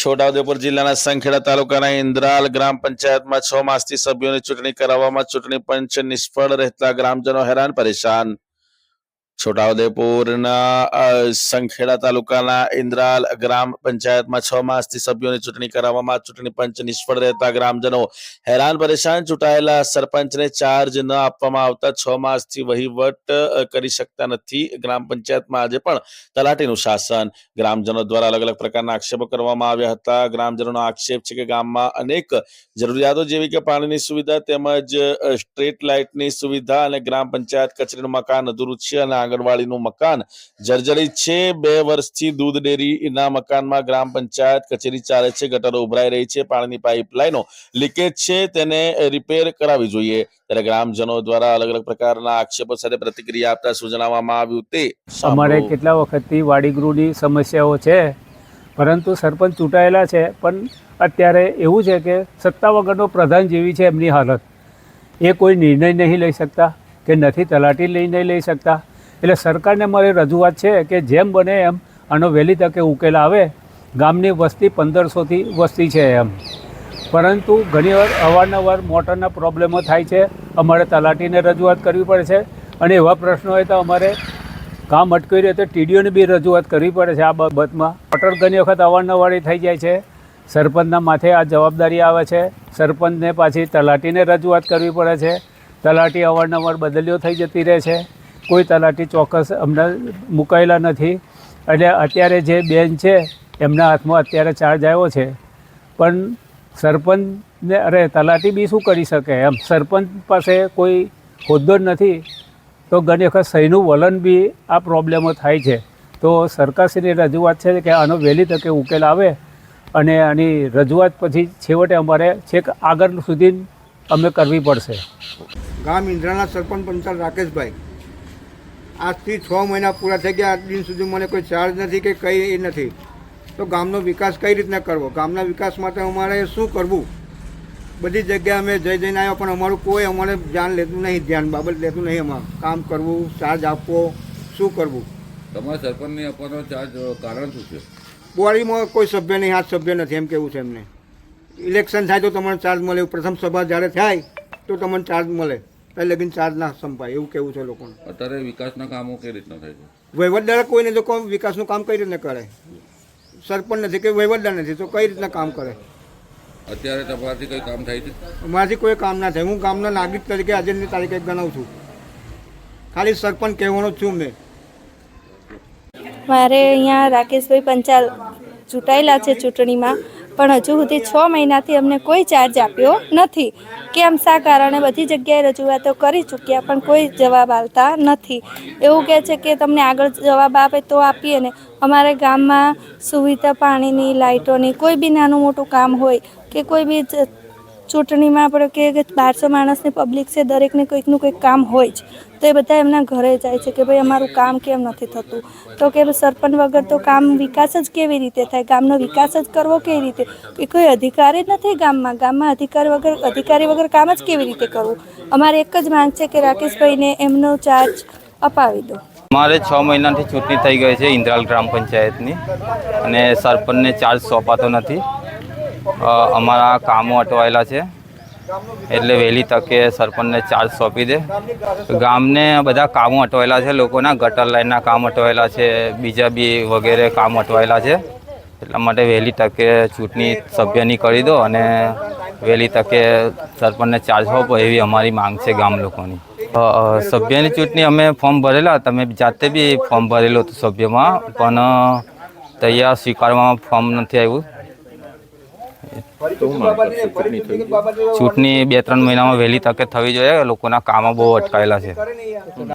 છોટાઉદેપુર જિલ્લાના સંખેડા તાલુકાના ઇન્દ્રાલ ગ્રામ પંચાયતમાં છ માસથી સભ્યોની ચૂંટણી કરાવવામાં ચૂંટણી પંચ નિષ્ફળ રહેતા ગ્રામજનો હેરાન પરેશાન. છોટાઉદેપુરના સંખેડા તાલુકાના ઇન્દ્રાલ ગ્રામ પંચાયતમાં છ માસથી સભ્યોની ચૂંટણી કરાવવામાં ચૂંટણી પંચ નિષ્ફળ રહેતા ગ્રામજનો હેરાન, પરેશાન, ચૂંટાયેલા સરપંચને ચાર્જ ન આપવામાં આવતા છ માસથી વહીવટ કરી શકતા નથી ગ્રામ પંચાયતમાં આજે પણ તલાટીનું શાસન. ગ્રામજનો દ્વારા અલગ અલગ પ્રકારના આક્ષેપો કરવામાં આવ્યા હતા. ગ્રામજનોનો આક્ષેપ છે કે ગામમાં અનેક જરૂરિયાતો જેવી કે પાણીની સુવિધા તેમજ સ્ટ્રીટ લાઇટની સુવિધા અને ગ્રામ પંચાયત કચેરીનું મકાન અધૂરું છે અને આંગણવાડીનું મકાન જર્જરિત છે. બે વર્ષથી દૂધ ડેરીના મકાનમાં ગ્રામ પંચાયત કચેરી ચાલે છે. ગટરો ઉભરાઈ રહી છે. પાણીની પાઇપલાઇનો લીકેજ છે. તેને રિપેર કરાવવી જોઈએ. ત્યારે ગ્રામજનો દ્વારા અલગ અલગ પ્રકારના આક્ષેપો સાથે પ્રતિક્રિયા આપતા શું આવ્યું તે અમારે. કેટલા વખતથી વાડીગૃહની સમસ્યાઓ છે. પરંતુ સરપંચ ચૂંટાયેલા છે. પણ અત્યારે એવું છે કે સત્તા વગરનો પ્રધાન જેવી છે એમની હાલત. એ કોઈ નિર્ણય નહીં લઈ શકતા કે નથી તલાટી લઈ નહીં લઈ શકતા. એટલે સરકારને મારી રજૂઆત છે કે જેમ બને એમ આનો વહેલી તકે ઉકેલ આવે. ગામની વસ્તી પંદરસોથી વસ્તી છે એમ. પરંતુ ઘણીવાર અવારનવાર મોટરના પ્રોબ્લેમો થાય છે. અમારે તલાટીને રજૂઆત કરવી પડે છે. અને એવા પ્રશ્નો હોય તો અમારે કામ અટકી રહ્યું તો ટીડીઓને બી રજૂઆત કરવી પડે છે આ બાબતમાં. મોટર ઘણી વખત અવારનવાર થઈ જાય છે. સરપંચના માથે આ જવાબદારી આવે છે. સરપંચને પાછી તલાટીને રજૂઆત કરવી પડે છે. તલાટી અવારનવાર બદલીઓ થઈ જતી રહે છે. કોઈ તલાટી ચોક્કસ અમને મુકાયેલા નથી. એટલે અત્યારે જે બેન છે, એમના હાથમાં અત્યારે ચાર્જ આવ્યો છે. પણ સરપંચને, અરે તલાટી બી શું કરી શકે એમ? સરપંચ પાસે કોઈ હોદ્દો જ નથી. તો ઘણી વખત સહીનું વલણ બી આ પ્રોબ્લેમો થાય છે. તો સરકારશ્રીની રજૂઆત છે કે આનો વહેલી તકે ઉકેલ આવે અને આની રજૂઆત પછી છેવટે અમારે છેક આગળ સુધી અમે કરવી પડશે. ગામ ઇન્દ્રાના સરપંચ પંચાલ રાકેશભાઈ. આજથી છ મહિના પૂરા થઈ ગયા આજ દિન સુધી મને કોઈ ચાર્જ નથી કે કંઈ એ નથી. તો ગામનો વિકાસ કઈ રીતના કરવો? ગામના વિકાસ માટે અમારે શું કરવું? બધી જગ્યાએ અમે જઈ જઈને આવ્યા પણ અમારું કોઈ અમારે ધ્યાન લેતું નહીં ધ્યાન બાબત લેતું નહીં અમારું. કામ કરવું ચાર્જ આપવો શું કરવું? તમારા સરપંચને આપવાનો ચાર્જ કારણ શું છે? બોડીમાં કોઈ સભ્ય નહીં હાથ સભ્ય નથી એમ કેવું છે એમને? ઇલેક્શન થાય તો તમને ચાર્જ મળે પ્રથમ સભા જ્યારે થાય તો તમને ચાર્જ મળે. લગીને ચાર્જ ના સંભાય એવું કેવું છે લોકોનું? અત્યારે વિકાસના કામો કઈ રીતના થાય છે? વહીવટદાર કોઈને તો વિકાસનું કામ કઈ રીતના કરે? સરપંચ નથી કે વહીવટદાર નથી તો કઈ રીતના કામ કરે? અત્યારે તમારાથી કઈ કામ થાય છે? મારાથી કોઈ કામ ના થાય. હું ગામના નાગરિક તરીકે આજની તારીખે ગણાવું છું. ખાલી સરપંચ કહેવાનો છું મેં. મારે અહીંયા રાકેશભાઈ પંચાલ ચૂંટાયેલા છે ચૂંટણીમાં. પણ હજુ સુધી છ મહિનાથી અમને કોઈ ચાર્જ આપ્યો નથી. કેમ શા કારણે બધી જગ્યાએ રજૂઆતો કરી ચૂક્યા પણ કોઈ જવાબ આવતા નથી. એવું કહે છે કે તમને આગળ જવાબ આપે તો આપીએ ને. અમારે ગામમાં સુવિધા પાણીની, લાઇટોની કોઈ બી નાનું મોટું કામ હોય કે કોઈ બી ચૂંટણીમાં આપણે કે બારસો માણસની પબ્લિક છે, દરેકને કંઈકનું કંઈક કામ હોય જ. તો એ બધા એમના ઘરે જાય છે કે ભાઈ અમારું કામ કેમ નથી થતું? તો કે સરપંચ વગર તો કામ વિકાસ જ કેવી રીતે થાય? ગામનો વિકાસ જ કરવો કેવી રીતે? એ કોઈ અધિકારી જ નથી ગામમાં? ગામમાં અધિકાર વગર, અધિકારી વગર કામ જ કેવી રીતે કરવું? અમારે એક જ માંગ છે કે રાકેશભાઈને એમનો ચાર્જ અપાવી દો. મારે છ મહિનાથી ચૂંટણી થઈ ગઈ છે ઇન્દ્રાલ ગ્રામ પંચાયતની અને સરપંચને ચાર્જ સોંપાતો નથી. અમારા કામો અટવાયેલા છે. એટલે વહેલી તકે સરપંચને ચાર્જ સોંપી દે. ગામને બધા કામો અટવાયેલા છે, લોકોના ગટર લાઇનના કામ અટવાયેલા છે, બીજા બી વગેરે કામ અટવાયેલા છે. એટલા માટે વહેલી તકે ચૂંટણી સભ્યની કરી દો અને વહેલી તકે સરપંચને ચાર્જ સોંપો એવી અમારી માંગ છે ગામ લોકોની. સભ્યની ચૂંટણી અમે ફોર્મ ભરેલા, તમે જાતે બી ફોર્મ ભરેલું હતું સભ્યમાં, પણ તૈયાર સ્વીકારવામાં ફોર્મ નથી આવ્યું. ચૂંટણી બે ત્રણ મહિનામાં વહેલી તકે થવી જોઈએ લોકોના કામો બહુ અટકાયેલા છે.